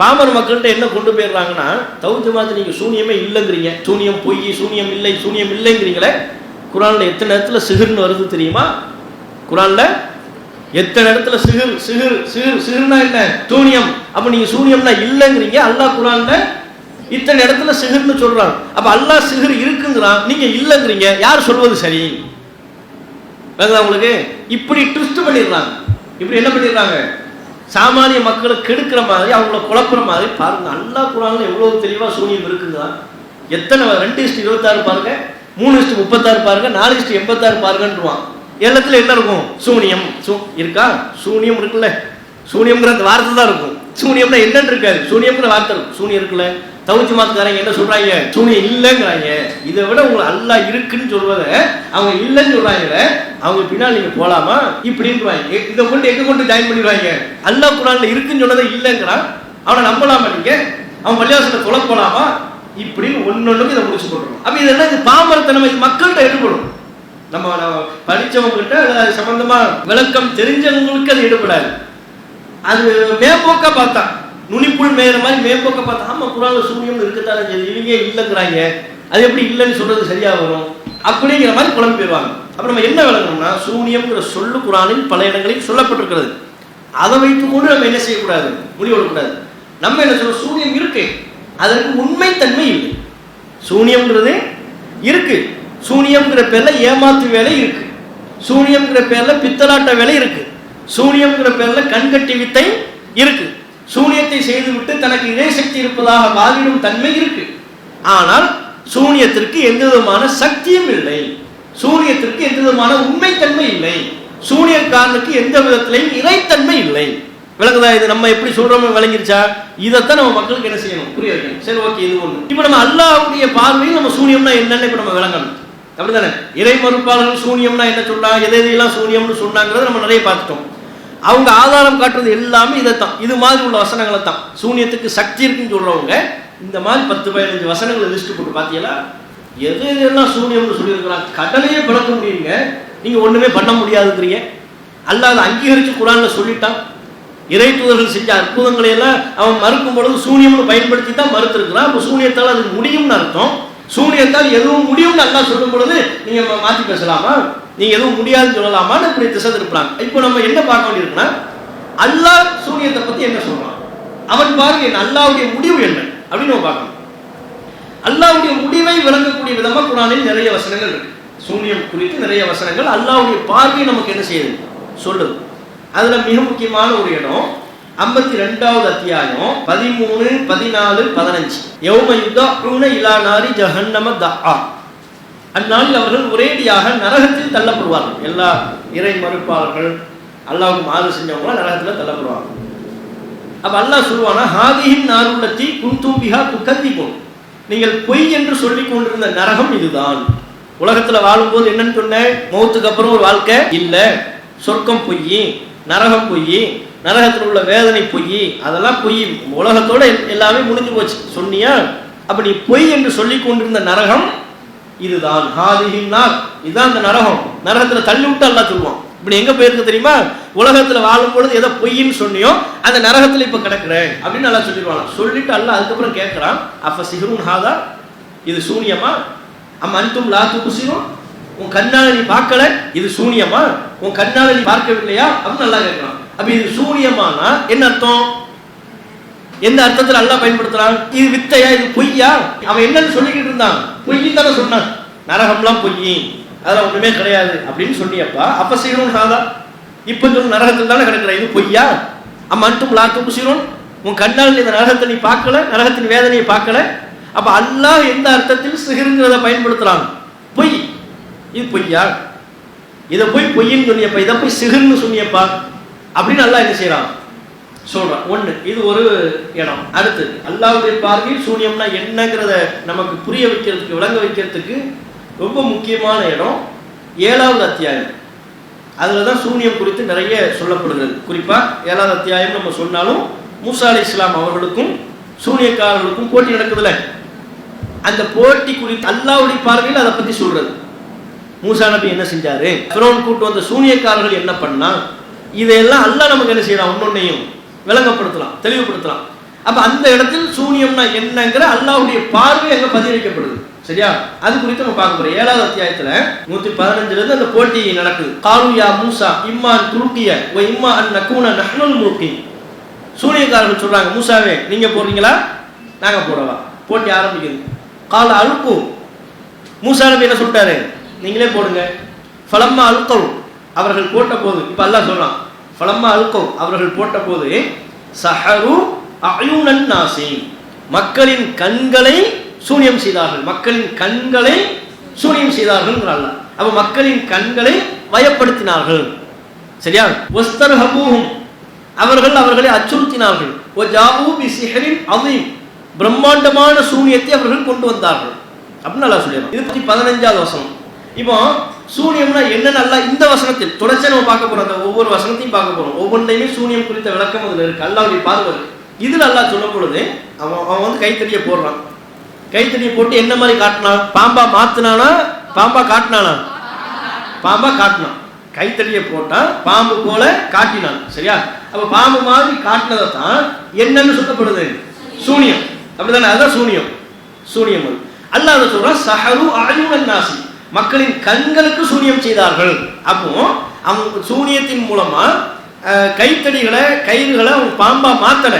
பாமர மக்கள்கிட்ட என்ன கொண்டு போயிடுறாங்கன்னா தௌ ஜமாத்து நீங்கள் சூனியமே இல்லைங்கிறீங்க. சூனியம் பொய் சூனியம் இல்லை சூனியம் இல்லைங்கிறீங்களே. குரானில் எத்தனை இடத்துல சிகிர்னு வருது தெரியுமா? குரானில் எத்தனை இடத்துல சிகிர் சிகிர் சிகிர் சிகிர்னா என்ன? சூனியம் அப்போ நீங்கள் சூனியம்னா இல்லைங்கிறீங்க. அல்லாஹ் குரானில் இத்தனை இடத்துல சிகிர்னு சொல்கிறாங்க அப்போ அல்லாஹ் சிகிர் இருக்குங்கிறான். நீங்கள் இல்லைங்கிறீங்க. யார் சொல்வது சரி? விளங்குதா உங்களுக்கு. இப்படி ட்விஸ்ட் பண்ணிடுறாங்க. இப்படி என்ன பண்ணிடுறாங்க? சாமானிய மக்களை கெடுக்கிற மாதிரி அவங்கள குழப்புற மாதிரி பாருங்க. அல்லா குரான்ல எவ்வளவு தெளிவா சூனியம் இருக்குங்களா? எத்தனை ரெண்டு இஸ்ட் இருபத்தாறு பாருங்க மூணு இஸ்ட் முப்பத்தாறு பாருங்க நாலு இஸ்ட் எண்பத்தாறு பாருங்கன்றுவான். எல்லாத்துல என்ன இருக்கும்? சூனியம். சூ இருக்கா? சூனியம் இருக்குல்ல. சூனியம்ங்கிற அந்த வார்த்தை தான் இருக்கும். சூனியம்னா என்னன்னு இருக்காது. சூனியம்ங்கிற வார்த்தை இருக்கும். சூனியம் இருக்குல்ல. தவிச்சு மாத்துக்காரங்க என்ன சொல்றாங்க? சூனியம் இல்லைங்கிறாங்க. இதை விட உங்களை அல்லாஹ் இருக்குன்னு சொல்வதை அவங்க இல்லைன்னு சொல்றாங்க அவங்க பின்னால் நீங்க போலாமா? இப்படின்றாங்க. இதை கொண்டு எங்க கொண்டு ஜாயின் பண்ணிடுவாங்க? அல்லா குரான்ல இருக்குன்னு சொன்னதை இல்லைங்கிறான். அவனை நம்பலாமா நீங்க? அவன் பள்ளிவாசல தொலை போலாமா? இப்படின்னு ஒன்னொன்னுக்கு இதை முடிச்சு போடுறோம் அப்ப இது என்ன இது பாமரத்தனம் இது மக்கள்கிட்ட ஈடுபடும் நம்ம நம்ம படிச்சவங்ககிட்ட அது சம்பந்தமா விளக்கம் தெரிஞ்சவங்களுக்கு அது ஈடுபடாது அது மேம்போக்கா பார்த்தான் நுனிப்புள் மேயிற மாதிரி மேம்போக்க பார்த்தா ஆமாம் குரானில் சூரியம்னு இருக்கத்தானே சரி இவங்க இல்லைங்கிறாங்க? அது எப்படி இல்லைன்னு சொல்றது சரியா வரும்? அப்படிங்கிற மாதிரி குழம்பு போயிடுவாங்க அப்புறம் நம்ம என்ன விளங்கணும்னா சூனியம்ங்கிற சொல்லு குரானில் பல இடங்களில் சொல்லப்பட்டிருக்கிறது. அதை வைத்துக்கொண்டு நம்ம என்ன செய்யக்கூடாது? முடிவெடுக்கக்கூடாது நம்ம என்ன சொல்றோம்? சூனியம் இருக்கு. அதற்கு உண்மைத்தன்மை இல்லை. சூனியம்ங்கிறது இருக்கு. சூனியம்ங்கிற பேர்ல ஏமாத்து வேலை இருக்கு. சூனியம்ங்கிற பேர்ல பித்தலாட்ட வேலை இருக்கு. சூனியம்ங்கிற பேர்ல கண்கட்டி வித்தை இருக்கு. சூனியத்தை செய்துவிட்டு தனக்கு இறைசக்தி இருப்பதாக வாதிடும் தன்மை இருக்கு. ஆனால் சூனியத்திற்கு எந்த விதமான சக்தியும் இல்லை. சூனியத்திற்கு எந்த விதமான உண்மைத்தன்மை இல்லை. சூனியக்காரனுக்கு எந்த விதத்திலையும் இறைத்தன்மை இல்லை. விளக்குதா இது நம்ம எப்படி சொல்றோமோ விளங்கிருச்சா? இதைத்தான் நம்ம மக்களுக்கு என்ன செய்யணும்? புரிய வைக்கணும். சரி ஓகே இது ஒண்ணு. இப்போ நம்ம அல்லாவுடைய பார்வையில் நம்ம சூனியம்னா என்னன்னு இப்போ நம்ம விளங்கணும். அப்படிதானே இறை மறுப்பாளர்கள் சூனியம்னா என்ன சொல்றாங்க எதை எதையெல்லாம் சூனியம்னு சொன்னாங்கிறத நம்ம நிறைய பார்த்துட்டோம். அவங்க ஆதாரம் காட்டுறது எல்லாமே இதைத்தான். இது மாதிரி உள்ள வசனங்களை தான் சூனியத்துக்கு சக்தி இருக்குன்னு சொல்றவங்க இந்த மாதிரி பத்து பதினஞ்சு வசனங்களை லிஸ்ட் போட்டு பார்த்தீங்களா எது எதெல்லாம் சூன்யம்னு சொல்லியிருக்கிறாங்க? கடலையே பிளக்க முடியுங்க. நீங்க ஒண்ணுமே பண்ண முடியாதுங்கிறீங்க. அல்லாத அங்கீகரிச்சு குரான்ல சொல்லிட்டான். இறை தூதர்கள் செஞ்ச அற்புதங்களை எல்லாம் அவன் மறுக்கும் பொழுது சூன்யம்னு பயன்படுத்தி தான் மறுத்திருக்கிறான். அப்போ சூனியத்தால் அது முடியும்னு அர்த்தம். சூனியத்தால் எதுவும் முடியும்னு அல்லா சொல்லும் பொழுது நீங்க மாற்றி மாத்தி பேசலாமா? நீங்க எதுவும் முடியாதுன்னு சொல்லலாமான்னு இப்படி திசை திருப்புறாங்க இப்போ நம்ம என்ன பார்க்க வேண்டியிருக்குன்னா அல்லாஹ் சூரியத்தை பத்தி என்ன சொல்றான்? அவன் பாருங்க என்ன அல்லாஹ்வுடைய முடிவு என்ன? அப்படின்னு நம்ம பார்க்கணும். அல்லாஹ்வுடைய முடிவை விளங்கக்கூடிய விதமா குரானில் நிறைய வசனங்கள் இருக்கு. சூனியம் குறித்து நிறைய வசனங்கள் அல்லாஹ்வுடைய பார்வையை நமக்கு என்ன செய்யுது? சொல்லுது. அதுல மிக முக்கியமான ஒரு இடம் ஐம்பத்தி ரெண்டாவது அத்தியாயம் பதிமூணு பதினாலு பதினஞ்சு. யௌம யுத்தா இலா நாரி ஜஹன்னம தா அந்நாளில் அவர்கள் ஒரேடியாக நரகத்தில் தள்ளப்படுவார்கள். எல்லா இறை மறுப்பாளர்கள் அல்லாவுக்கு மாறு செஞ்சவங்க நரகத்தில் தள்ளப்படுவாங்க. அப்ப அல்லாஹ் சொல்லுவானா ஹாதிஹின் நாருள்ளத்தி குந்தூம்பிகா துக்கத்தி துக்கத்திக்கும் நீங்கள் பொய் என்று சொல்லி கொண்டிருந்த நரகம் இதுதான். உலகத்துல வாழும்போது என்னன்னு சொன்னேன்? மௌத்துக்கு அப்புறம் ஒரு வாழ்க்கை இல்ல. சொர்க்கம் பொய் நரகம் பொய் நரகத்தில் உள்ள வேதனை பொய் அதெல்லாம் பொய். உலகத்தோட எல்லாமே முடிஞ்சு போச்சு. சொன்னியா? அப்ப நீ பொய் என்று சொல்லி கொண்டிருந்த நரகம் இதுதான் ஹாதிஹின் இதுதான் அந்த நரகம். நரகத்துல தள்ளி விட்டு அல்லாஹ் சொல்லுவான். இப்படி எங்க போயிருக்கு தெரியுமா? உலகத்துல வாழும் பொழுது எதை பொய்ன்னு சொன்னியோ அந்த நரகத்துல இப்ப கிடக்குறேன் அப்படின்னு நல்லா சொல்லிடுவாங்க சொல்லிட்டு அல்ல அதுக்கப்புறம் கேட்கிறான் அப்ப சிகரும் ஹாதா? இது சூனியமா? அம் அன்தும் லா துபுசிரும் உன் கண்ணால நீ பார்க்கல? இது சூனியமா? உன் கண்ணால நீ பார்க்கவில்லையா? அப்படின்னு நல்லா கேட்கலாம் அப்ப இது சூனியமானா என்ன அர்த்தம்? எந்த அர்த்தத்தில் அல்லா பயன்படுத்துறான்? இது வித்தையா? இது பொய்யா? அவன் என்னன்னு சொல்லிக்கிட்டு இருந்தான். பொய்யும் தானே சொன்னான். நரகம்லாம் பொய். அதெல்லாம் ஒண்ணுமே கிடையாது அப்படின்னு சொன்னியப்பா அப்ப சீரும் சாதா. இப்ப சொல்லு நரகத்தில் தானே கிடக்குற? இது பொய்யா? அம்மா அன்றும் லாத்தும் சீரும் உன் கண்ணால் இந்த நரகத்தை நீ பார்க்கல நரகத்தின் வேதனையை பார்க்கல. அப்ப அல்லாஹ் எந்த அர்த்தத்தில் சிகிருங்கிறத பயன்படுத்துறான்? பொய். இது பொய்யா? இதை போய் பொய்ன்னு சொன்னியப்பா. இதை போய் சிகிர்னு சொன்னியப்பா. அப்படின்னு நல்லா என்ன செய்யறான் சொல்றான். ஒண்ணு இது ஒரு இடம். அடுத்தது அல்லாவுடைய பார்வையில் சூனியம்னா என்னங்கிறத நமக்கு புரிய வைக்கிறதுக்கு விளங்க வைக்கிறதுக்கு ரொம்ப முக்கியமான இடம். ஏழாவது அத்தியாயம். அதில் தான் சூனியம் குறித்து நிறைய சொல்லப்படுகிறது. குறிப்பா ஏழாவது அத்தியாயம் நம்ம சொன்னாலும் மூசா அலி இஸ்லாம் அவர்களுக்கும் சூனியக்காரர்களுக்கும் போட்டி நடக்குதுல்ல? அந்த போட்டி குறித்து அல்லாவுடைய பார்வையில் அதை பத்தி சொல்றது. மூசா நபி என்ன செஞ்சாரு? ஃபிரௌன் கூட்டு வந்த சூனியக்காரர்கள் என்ன பண்ணா இதையெல்லாம் அல்லாஹ் நமக்கு என்ன செய்யறான்? ஒன்னொன்னையும் விளங்கப்படுத்தலாம் தெளிவுபடுத்தலாம். அப்ப அந்த இடத்தில் சூனியம்னா என்னங்கிற அல்லாவுடைய பார்வை அங்க பதிலளிக்கப்படுது. சரியா? அது குறித்து நம்ம பார்க்க போறோம். ஏழாவது அத்தியாயத்துல நூத்தி பதினஞ்சுல இருந்து அந்த போட்டி நடக்குது. காலுயா மூசா இம்மான் துருக்கிய ஓ இம்மா அன் நக்கூன நஹ்னுல் முல்கி சூனியக்காரர்கள் சொல்றாங்க மூசாவே நீங்க போடுறீங்களா? நாங்க போடவா போட்டி ஆரம்பிக்குது. கால அழுப்பு மூசா நபி என்ன சொல்லிட்டாரு? நீங்களே போடுங்க. ஃபலம்மா அழுக்கவும் அவர்கள் போட்ட போது இப்ப அல்லாஹ் சொல்றான் ஃபலம்மா அல்கோ அவர்கள் போட்டபோது சஹரு அயுனன் நாசி. மக்களின் கண்களை சூனியம் செய்தார்கள். மக்களின் கண்களை சூனியம் செய்தார்கள் அல்ல அப்ப மக்களின் கண்களை வயப்படுத்தினார்கள். சரியா? வஸ்தர்ஹபூஹும். அவர்கள் அவர்களை அச்சுறுத்தினார்கள். ஒஜாபு பி சிஹரின் அதீம் பிரம்மாண்டமான சூனியத்தை அவர்கள் கொண்டு வந்தார்கள். அப்படின்னு நல்லா சொல்லிடுறோம் இது பத்தி பதினஞ்சாவது வசனம். இப்போ சூனியம்னா என்ன நல்லா இந்த வசனத்தில் தொடர்ச்சியாக நம்ம பார்க்க போறோம். அந்த ஒவ்வொரு வசனத்தையும் பார்க்க போறோம். ஒவ்வொன்றையுமே சூனியம் குறித்த விளக்கம் அதுல இருக்கு. அல்லாவுடைய பார்வை இருக்கு. இதுல சொல்லும் பொழுது அவன் அவன் வந்து கைத்தடியை போடுறான். கைத்தடியை போட்டு என்ன மாதிரி காட்டினான்? பாம்பா மாத்தினானா? பாம்பா காட்டினானா? பாம்பா காட்டினான். கைத்தடியை போட்டான் பாம்பு போல காட்டினான். சரியா? அப்ப பாம்பு மாதிரி காட்டினதை தான் என்னன்னு சொல்லப்படுது? சூனியம். அப்படிதானே? அதுதான் சூனியம். சூனியம் அது. அல்ல அதை சொல்றான் சஹரு அழிவன் நாசி. மக்களின் கண்களுக்கு சூனியம் செய்தார்கள். அப்போ அவங்க சூனியத்தின் மூலமா கைத்தடிகளை கயிறுகளை அவங்க பாம்பா மாத்தல.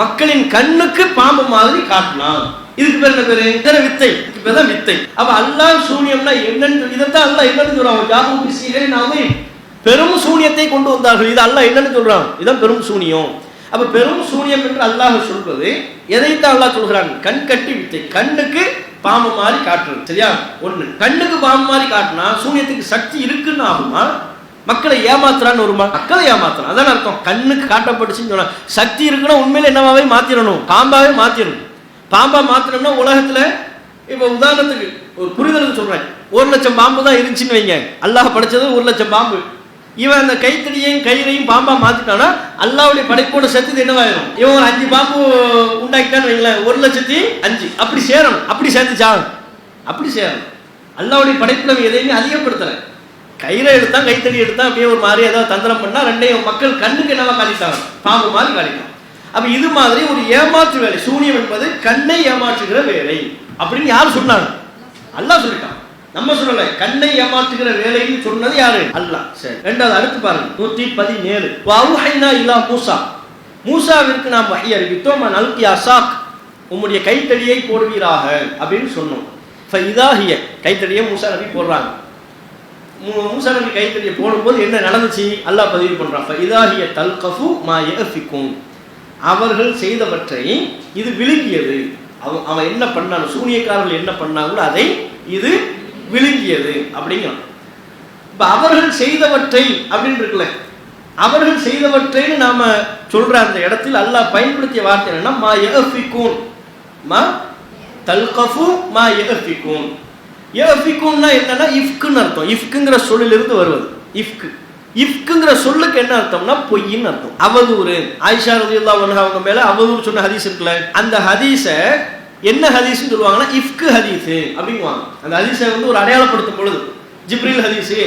மக்களின் கண்ணுக்கு பாம்பு மாதிரி காட்டினான். இதுக்கு பேர் என்ன பேரு? இதன வித்தை. இதுக்கு பேர் தான் வித்தை. அப்ப அல்லாஹ் சூனியம்னா என்னன்னு இதைத்தான் அல்லாஹ் என்னன்னு சொல்றான். ஜாபு பிசிகை நாமே பெரும் சூனியத்தை கொண்டு வந்தார்கள். இது அல்லாஹ் என்னன்னு சொல்றான். இதான் பெரும் சூனியம். அப்ப பெரும் சூனியம் என்று அல்லாஹ் சொல்வது எதைத்தான் அல்லாஹ் சொல்கிறான்? கண் கட்டி வித்தை. கண்ணுக்கு பாம்பு மாதிரி காட்டுறது சரியா? ஒண்ணு. கண்ணுக்கு பாம்பு மாதிரி காட்டினா சூனியத்துக்கு சக்தி இருக்குன்னு ஆகுமா மக்களை ஏமாத்துறான்னு வருமா மக்களை ஏமாத்துறான். அதான் அர்த்தம். கண்ணுக்கு காட்டப்பட்டுச்சுன்னு சொன்னா சக்தி இருக்குன்னா உண்மையில என்னவாவே மாத்திரணும்? பாம்பாவே மாத்திரணும். பாம்பா மாத்திரம்னா உலகத்துல இப்ப உதாரணத்துக்கு ஒரு புரிதலுக்கு சொல்றேன். ஒரு லட்சம் பாம்பு தான் இருந்துச்சுன்னு வைங்க. அல்லாஹ் படைச்சது ஒரு லட்சம் பாம்பு. இவன் அந்த கைத்தடியையும் கயிறையும் பாம்பா மாத்திட்டானா அல்லாவுடைய படைப்போட சேர்த்து என்னவாயிரும்? இவன் ஒரு அஞ்சு பாம்பு உண்டாக்கிட்டான்னு வைங்களேன் ஒரு லட்சத்தி அஞ்சு. அப்படி சேரணும். அப்படி சேர்த்துச்சா? அப்படி சேரணும். அல்லாவுடைய படைப்புல அவன் எதையுமே அதிகப்படுத்தல. கயிறை எடுத்தான் கைத்தடி எடுத்தான் அப்படியே ஒரு மாதிரி ஏதாவது தந்திரம் பண்ணா ரெண்டையும் மக்கள் கண்ணுக்கு என்னவா காலிட்டாங்க பாம்பு மாதிரி காட்டிட்டான் அப்ப இது மாதிரி ஒரு ஏமாற்று வேலை. சூனியம் என்பது கண்ணை ஏமாற்றுகிற வேலை அப்படின்னு யார் சொன்னாங்க? அல்லாஹ் சொல்லிட்டான். நம்ம சொல்லல. கண்ணை ஏமாற்றுகிற வேலைன்னு சொன்னது யாரு? அல்லாஹ். சரி. ரெண்டாவது அடுத்து பாருங்க. நூத்தி பதினேழு. வவுஹைனா இலா மூசா. மூசாவிற்கு நாம் வகை அறிவித்தோம். நல்கி அசாக் உம்முடைய கைத்தடியை போடுவீராக அப்படின்னு சொன்னோம். இதாகிய கைத்தடியை மூசா நபி போடுறாங்க. மூசா நபி கைத்தடியை போடும்போது என்ன நடந்துச்சு? அல்லாஹ் பதிவு பண்றான். இதாகிய தல்கஃபு மா யஃபிக்கும். அவர்கள் செய்தவற்றை இது விழுங்கியது. அவன் அவன் என்ன பண்ணான்? சூனியக்காரர்கள் என்ன பண்ணாங்களோ அதை இது விழுங்கியது அப்படிங்கிறோம் இப்போ அவர்கள் செய்தவற்றை அப்படின்னு இருக்குல்ல அவர்கள் செய்தவற்றைன்னு நாம சொல்ற அந்த இடத்தில் அல்லாஹ் பயன்படுத்திய வார்த்தை என்னன்னா மா யஃபிகூன் மா தல்கஃபு மா யஃபிகூன் யஃபிகூன்னா என்னன்னா இஃப்க்குன்னு அர்த்தம். இஃப்குங்கிற சொல்லிலிருந்து வருவது. இஃப்கு இஃப்குங்கிற சொல்லுக்கு என்ன அர்த்தம்னா பொய்ன்னு அர்த்தம். அவதூறு ஆயிஷா ரலியல்லாஹு அவங்க மேல அவதூறு சொன்ன ஹதீஸ் இருக்குல்ல அந்த ஹதீஸை என்ன ஹதீஸ்னு சொல்லுவாங்கன்னா இஃப்கு ஹதீஸ் அப்படிங்குவாங்க. அந்த ஹதீஸை வந்து ஒரு அடையாளப்படுத்தும் பொழுது ஜிப்ரில் ஹதீஸு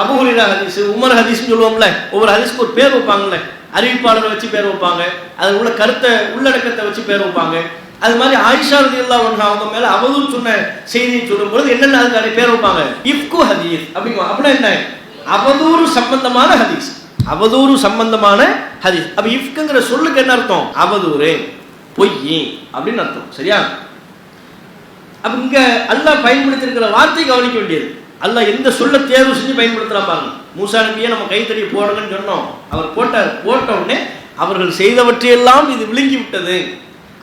அபுஹுரா ஹதீஸ் உமர் ஹதீஸ்னு சொல்லுவோம்ல ஒவ்வொரு ஹதீஸ்க்கு ஒரு பேர் வைப்பாங்கல்ல. அறிவிப்பாளரை வச்சு பேர் வைப்பாங்க அதில் உள்ள கருத்தை உள்ளடக்கத்தை வச்சு பேர் வைப்பாங்க. அது மாதிரி ஆயிஷா ரலியல்லாஹு அன்ஹா அவங்க மேல அவதூறு சொன்ன செய்தியை சொல்லும் பொழுது என்னென்ன அதுக்கான பேர் வைப்பாங்க? இஃப்கு ஹதீஸ் அப்படிங்குவாங்க. அப்படின்னா என்ன? அவதூறு சம்பந்தமான ஹதீஸ். அவதூறு சம்பந்தமான ஹதீஸ். அப்ப இஃப்குங்கிற சொல்லுக்கு என்ன அர்த்தம்? அவதூறு. பொய் அப்படின்னு அர்த்தம். சரியா? அப்ப இங்க அல்லாஹ் பயன்படுத்திருக்கிற வார்த்தை கவனிக்க வேண்டியது. அல்லாஹ் எந்த சொல்ல தேர்வு செஞ்சு பயன்படுத்தலாம் பாருங்க. மூசா நம்பியை நம்ம கைத்தடி போடணும்னு சொன்னோம். அவர் போட்டார் போட்ட உடனே அவர்கள் செய்தவற்றையெல்லாம் இது விழுங்கி விட்டது.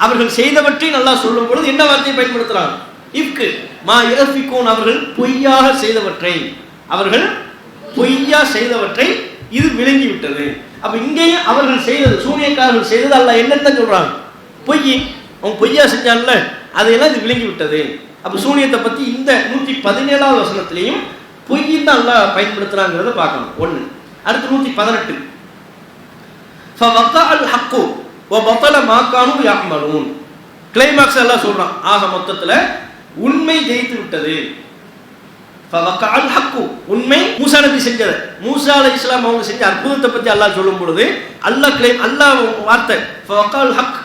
அவர்கள் செய்தவற்றை நல்லா சொல்லும் பொழுது என்ன வார்த்தையை பயன்படுத்துறாங்க? இப்கு மா இரஃபிகூன் அவர்கள் பொய்யாக செய்தவற்றை. அவர்கள் பொய்யா செய்தவற்றை இது விழுங்கி விட்டது. அப்ப இங்கேயும் அவர்கள் செய்தது சூனியக்காரர்கள் செய்தது அல்ல என்னென்ன சொல்றாங்க? பொய் அவன் பொய்யா செஞ்சான்ல அதையெல்லாம் இது விளங்கி விட்டது. அப்போ சூனியத்தை பற்றி இந்த நூற்றி பதினேழாவது வசனத்திலையும் பொய் தான் நல்லா பயன்படுத்துகிறாங்கிறத பார்க்கணும். ஒன்று அடுத்து நூற்றி பதினெட்டு. ஹக்கு ஓ மாக்கானும் யாமலும் கிளைமாக்ஸ் எல்லாம் சொல்கிறான் ஆக மொத்தத்தில் உண்மை ஜெயித்து விட்டது. உண்மை மூசா நபி செஞ்சது. மூசா அலி இஸ்லாம் அவங்க செஞ்ச அற்புதத்தை பத்தி அல்லாஹ் சொல்லும் பொழுது அல்லாஹ் கிளைம் அல்லாஹ் வார்த்தை ஹக்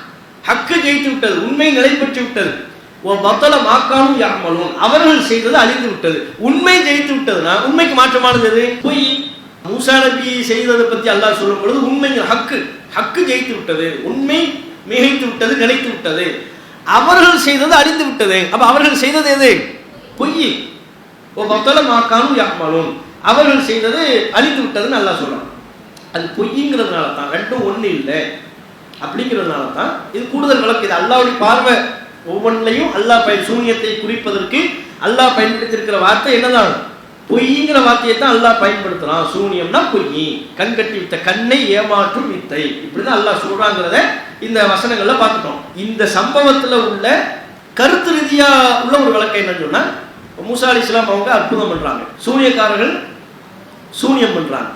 ஹக்கு ஜெயித்து விட்டது உண்மை நிலை பெற்று விட்டது ஓ பத்தல மாக்கானும் யாமலும் அவர்கள் செய்தது அழிந்து விட்டது உண்மை ஜெயித்து விட்டதுன்னா உண்மைக்கு மாற்றமானது எது? பொய் மூசா நபி செய்ததை பத்தி அல்லாஹ் சொல்லும் பொழுது உண்மை ஹக்கு. ஹக்கு ஜெயித்து விட்டது உண்மை மிகைத்து விட்டது நிலைத்து விட்டது அவர்கள் செய்தது அழிந்து விட்டது அப்ப அவர்கள் செய்தது எது? பொய். ஓ பத்தல மாக்கானும் யாமலும் அவர்கள் செய்தது அழிந்து விட்டதுன்னு அல்லாஹ் சொல்றான். அது பொய்ங்கிறதுனால தான் ரெண்டும் ஒன்று இல்லை. அப்படிங்கிறதுனால தான் இது கூடுதல் வழக்கு இது அல்லாவுடைய பார்வை. ஒவ்வொன்றிலையும் அல்லாஹ் பயன் சூனியத்தை குறிப்பதற்கு அல்லாஹ் பயன்படுத்தியிருக்கிற வார்த்தை என்னதான்? பொய்ங்கிற வார்த்தையை தான் அல்லாஹ் பயன்படுத்துறான். சூனியம்னா பொய். கண் கட்டி வித்த கண்ணை ஏமாற்றும் வித்தை. இப்படிதான் அல்லாஹ் சொல்றாங்கிறத இந்த வசனங்கள்ல பார்த்துட்டோம். இந்த சம்பவத்துல உள்ள கருத்து ரீதியா உள்ள ஒரு வழக்கு என்னன்னு சொன்னா மூசா அலி இஸ்லாம் அவங்க அற்புதம் பண்றாங்க. சூனியக்காரர்கள் சூனியம் பண்றாங்க.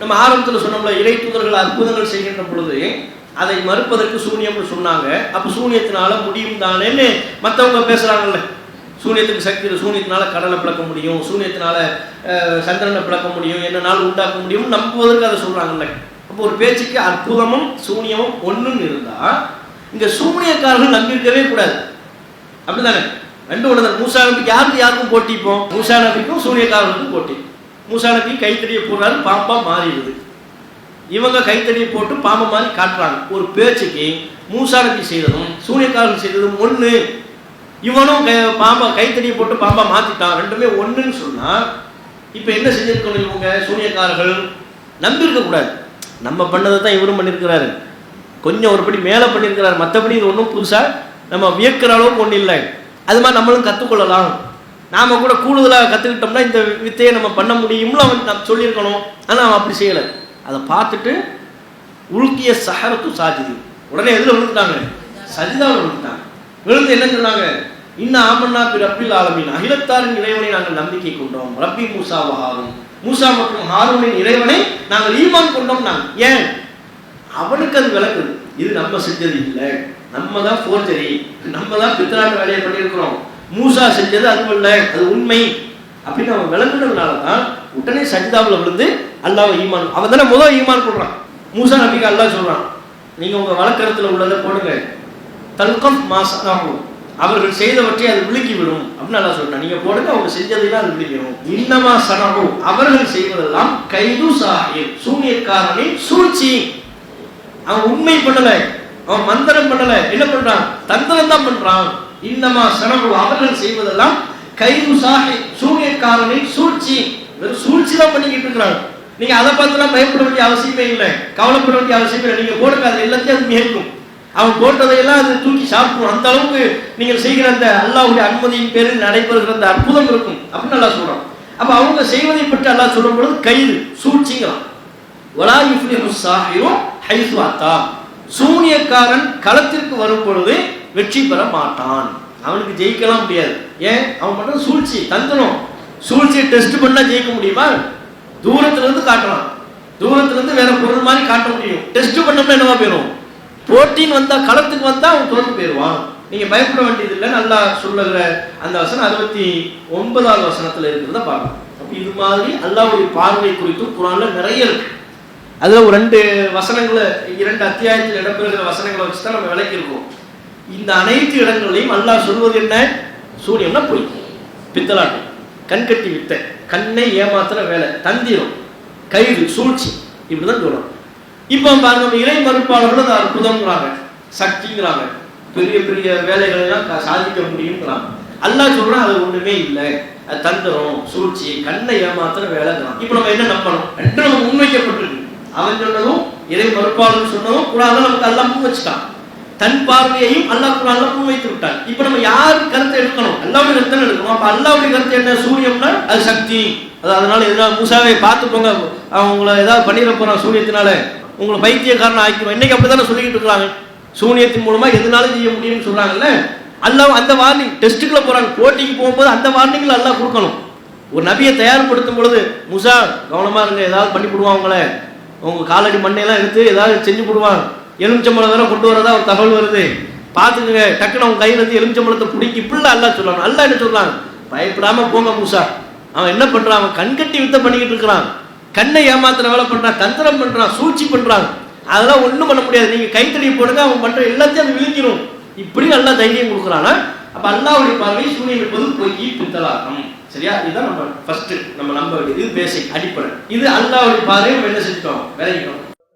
நம்ம ஆரம்பத்தில் சொன்னோம்ல இறை தூதர்கள் அற்புதங்கள் செய்கின்ற பொழுது அதை மறுப்பதற்கு சூனியம்னு சொன்னாங்க. அப்ப சூனியத்தினால முடியும் தானேன்னு மற்றவங்க பேசுறாங்கல்ல. சூனியத்துக்கு சக்தி இருக்கு. சூனியத்தினால கடலை பிளக்க முடியும் சூனியத்தினால சந்திரனை பிளக்க முடியும் என்னால் உண்டாக்க முடியும் நம்புவதற்கு அதை சொல்றாங்கல்ல. அப்போ ஒரு பேச்சுக்கு அற்புதமும் சூனியமும் ஒன்றுன்னு இருந்தா இங்க சூனியக்காரர்கள் நம்பியிருக்கவே கூடாது. அப்படிதானே ரெண்டு ஒன்று மூசா நம்பிக்கு யாருக்கு யாருக்கும் போட்டிப்போம் மூசா நம்பிக்கும் சூனியக்காரர்களுக்கும் போட்டி. மூசா நபி கைத்தடியை போடுறாரு பாம்பா மாறிடுது. இவங்க கைத்தடியை போட்டு பாம்பை மாதிரி காட்டுறாங்க. ஒரு பேச்சுக்கு மூசா நபி செய்ததும் சூரியக்காரன் செய்ததும் ஒன்று இவனும் கை- பாம்பா கைத்தடியை போட்டு பாம்பா மாற்றிட்டான் ரெண்டுமே ஒன்றுன்னு சொன்னால் இப்போ என்ன செஞ்சிருக்கணும் இவங்க சூரியக்காரர்கள் நம்பியிருக்க கூடாது. நம்ம பண்ணதை தான் இவரும் பண்ணியிருக்கிறாரு. கொஞ்சம் ஒருபடி மேலே பண்ணியிருக்கிறார். மற்றபடி இது ஒன்றும் புதுசாக நம்ம வியக்கிற அளவுக்கு ஒன்றும் இல்லை. அது மாதிரி நம்மளும் கற்றுக்கொள்ளலாம் நாம் கூட கூடுதலாக கற்றுக்கிட்டோம்னா இந்த வித்தையை நம்ம பண்ண முடியும்னு அவன் நம்ம சொல்லியிருக்கணும். ஆனால் அவன் அப்படி செய்யலை. அதை பார்த்துட்டு உழுக்கிய சஹரத்து சாஜிது. உடனே எதில் விழுந்துட்டாங்க? சஜிதாவில் விழுந்துட்டாங்க. விழுந்து என்ன சொன்னாங்க? இன்னும் ஆமன்னா பி ரப்பில் ஆலமின். அகிலத்தாரின் இறைவனை நாங்கள் நம்பிக்கை கொண்டோம். ரப்பி மூசா ஆகும் மூசா மற்றும் ஹாரூனின் இறைவனை நாங்கள் ஈமான் கொண்டோம் நாங்கள். ஏன்? அவனுக்கு அது விளக்குது. இது நம்ம செஞ்சது இல்லை. நம்ம தான் ஃபோர்ஜரி நம்ம தான் பித்தராட்டு வேலையை பண்ணியிருக்கிறோம். மூசா செஞ்சது அதுவல்ல அது உண்மை. அப்படின்னு அவன் விளங்குனதுனால தான் உடனே சஜிதாவில் விழுந்து அல்லாஹ் ஈமான் அவன் தானே முதல் ஈமான் கொடுறான் மூசா நபிக்கு அல்லாஹ் சொல்கிறான் நீங்கள் உங்கள் வழக்கரத்துல உள்ளதை போடுங்க. தல்கம் மாசாகும் அவர்கள் செய்தவற்றை அது விழுக்கி விடும் அப்படின்னு நல்லா சொல்றான். நீங்க போடுங்க அவங்க செஞ்சதெல்லாம் அது விழுக்கிடும் இன்னமா சனகும் அவர்கள் செய்வதெல்லாம் கைது சாஹிப் சூனியக்காரனின் சூழ்ச்சி. அவன் உண்மை பண்ணல அவன் மந்திரம் பண்ணல. என்ன பண்றான்? தந்திரம் தான் பண்றான். இன்னமா சனகு அவர்கள் செய்வதெல்லாம் கைது சாஹி சூனியக்காரனை சூழ்ச்சி வெறும் சூழ்ச்சி தான் பண்ணிக்கிட்டு இருக்கிறாங்க. நீங்க அதை பார்த்துலாம் பயப்பட வேண்டிய அவசியமே இல்லை. கவலைப்பட வேண்டிய அவசியமே இல்லை. நீங்க போடுங்க அது எல்லாத்தையும் அது மேற்கும். அவன் போட்டதையெல்லாம் அது தூக்கி சாப்பிடும் அந்த அளவுக்கு நீங்கள் செய்கிற அந்த அல்லாவுடைய அனுமதியின் பேரில் நடைபெறுகிற அந்த அற்புதம் இருக்கும். அப்படின்னு நல்லா சொல்றான். அப்ப அவங்க செய்வதை பற்றி அல்லா சொல்லும் பொழுது கைது சூழ்ச்சிங்கிறான். வலா யுஃப்லிஹு ஹைஸ்வாத்தா சூனியக்காரன் களத்திற்கு வரும் பொழுது வெற்றி பெற மாட்டான். அவனுக்கு ஜெயிக்கலாம் முடியாது. ஏன்? அவன் மட்டும் சூழ்ச்சி தந்தனும் சூழ்ச்சியை டெஸ்ட் பண்ணா ஜெயிக்க முடியுமா? தூரத்துல இருந்து காட்டலாம். தூரத்துல இருந்து வேற பொருள் மாதிரி காட்ட முடியும். டெஸ்ட் பண்ணோம்னா என்னவா போயிடும் போட்டின்னு வந்தா களத்துக்கு வந்தா அவன் தோற்று போயிடுவான். நீங்க பயப்பட வேண்டியது இல்லை நல்லா சொல்லுகிற அந்த வசனம் அறுபத்தி ஒன்பதாவது வசனத்துல இருக்கிறத பார்க்கணும் அப்போ இது மாதிரி அல்லாவுடைய பார்வை குறித்தும் குரான்ல நிறைய இருக்கு. அதுல ஒரு ரெண்டு வசனங்களை இரண்டு அத்தியாயத்தில் இடம்பெறுகிற வசனங்களை வச்சு தான் நம்ம விளக்கியிருக்கோம். இந்த அனைத்து இடங்களையும் அல்லாஹ் சொல்வது என்ன? சூரியம்னா பொய் பித்தலாட்டம் கண்கட்டி வித்தை. கண்ணை ஏமாத்துற வேலை. தந்திரம். கைது சூழ்ச்சி. இப்படிதான் சொல்லணும் இப்போ பாருங்க நம்ம இறை மறுப்பாளர்கள் அது அற்புதம்ங்கிறாங்க. சக்திங்கிறாங்க. பெரிய பெரிய வேலைகளை எல்லாம் சாதிக்க முடியுங்கிறாங்க அல்லாஹ் சொல்றான் அது ஒண்ணுமே இல்லை. அது தந்திரம் சூழ்ச்சி கண்ணை ஏமாத்துற வேலைங்கிறான் இப்போ நம்ம என்ன நம்பணும்? ரெண்டும் நம்ம முன்வைக்கப்பட்டிருக்கு. அவன் சொன்னதும் இறை மறுப்பாளர் சொன்னதும் குரான்ல நமக்கு எல்லாம் முன் வச்சுட்டான். தன் பார்வையையும் அல்லாஹ் குரான்ல முன்வைத்து விட்டான். இப்போ நம்ம யார் கருத்தை எடுக்கணும்? அல்லாவுடைய கருத்தை எடுக்கணும். அப்ப அல்லாவுடைய கருத்து என்ன? சூரியம்னா அது சக்தி. அது அதனால எதனா மூசாவை பார்த்துக்கோங்க. அவங்கள உங்களை ஏதாவது பண்ணிட போறான் சூரியத்தினால. உங்களை பைத்தியக்காரன் ஆக்கிடுவான் இன்னைக்கு அப்படித்தானே சொல்லிக்கிட்டு இருக்காங்க சூனியத்தின் மூலமா எதுனாலும் செய்ய முடியும்னு சொல்றாங்கல்ல? அல்லாஹ் அந்த வார்னிங் டெஸ்ட்டுக்குள்ள போறாங்க. போட்டிக்கு போகும்போது அந்த வார்னிங்ல அல்லாஹ் கொடுக்கணும். ஒரு நபியை தயார்படுத்தும் பொழுது முசா கவனமா இருங்க. ஏதாவது பண்ணி போடுவான் உங்களை. உங்க காலடி மண்ணையெல்லாம் எடுத்து ஏதாவது செஞ்சு போடுவான். எலுமிச்சம்பழம் வேற கொண்டு வரதா ஒரு தகவல் வருது? பார்த்துக்கங்க. டக்குனு அவங்க கையில் இருந்து எலுமிச்சம்பழத்தை பிடிக்கி இப்படிலாம் அல்லா சொல்லணும் அல்லா என்ன சொல்றாங்க? பயப்படாம போங்க மூசா. அவன் என்ன பண்றான்? அவன் கண்கட்டி வித்த பண்ணிக்கிட்டு இருக்கிறான். கண்ணை ஏமாத்துற வேலை பண்றான். தந்திரம் பண்றான். சூழ்ச்சி பண்றான். அதெல்லாம் ஒன்றும் பண்ண முடியாது. நீங்கள் கைத்தடி போடுங்க அவன் பண்ற எல்லாத்தையும் அது விழிக்கணும் இப்படி நல்லா தைரியம் கொடுக்குறானா? அப்ப அல்லாவுடைய பார்வை சூரியன் இருப்பது பொய் பித்தலாகும். சரியா? இதுதான் நம்ம ஃபர்ஸ்ட் நம்ம நம்ப வேண்டியது. இது பேசிக் அடிப்படை. இது அல்லாவுடைய பார்வை நம்ம என்ன செஞ்சிட்டோம்? விலகிட்டோம்